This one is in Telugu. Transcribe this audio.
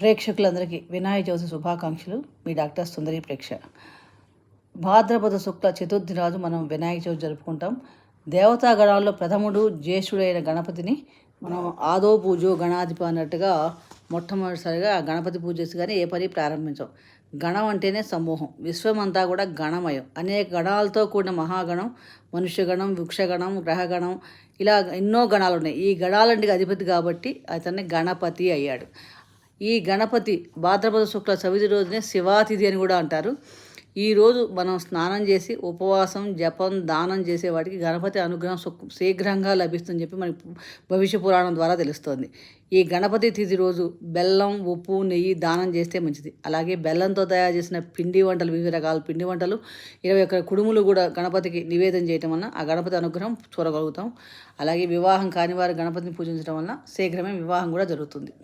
ప్రేక్షకులందరికీ వినాయక చవితి శుభాకాంక్షలు. మీ డాక్టర్ సుందరి ప్రేక్ష. భాద్రపద శుక్ల చతుర్థి రోజు మనం వినాయక చవితి జరుపుకుంటాం. దేవతా గణాల్లో ప్రథముడు జ్యేష్ఠుడైన గణపతిని మనం ఆదో పూజో గణాధిప అన్నట్టుగా మొట్టమొదటిసారిగా గణపతి పూజ చేసి కానీ ఏ పని ప్రారంభించాం. గణం అంటేనే సమూహం. విశ్వమంతా కూడా గణమయం. అనేక గణాలతో కూడిన మహాగణం మనుష్యగణం వృక్షగణం గ్రహగణం ఇలా ఎన్నో గణాలు ఉన్నాయి. ఈ గణాలంటికి అధిపతి కాబట్టి అతన్ని గణపతి అయ్యాడు. ఈ గణపతి భాద్రపద శుక్ల చవితి రోజునే శివాతిథి అని కూడా అంటారు. ఈరోజు మనం స్నానం చేసి ఉపవాసం జపం దానం చేసే వాటికి గణపతి అనుగ్రహం శీఘ్రంగా లభిస్తుందని చెప్పి మనకి భవిష్య పురాణం ద్వారా తెలుస్తోంది. ఈ గణపతి తిథి రోజు బెల్లం ఉప్పు నెయ్యి దానం చేస్తే మంచిది. అలాగే బెల్లంతో తయారు చేసిన పిండి వంటలు వివిధ రకాల పిండి వంటలు ఇరవై ఒక్క కుడుములు కూడా గణపతికి నివేదన చేయటం వలన ఆ గణపతి అనుగ్రహం చూడగలుగుతాం. అలాగే వివాహం కాని వారు గణపతిని పూజించడం వలన శీఘ్రమే వివాహం కూడా జరుగుతుంది.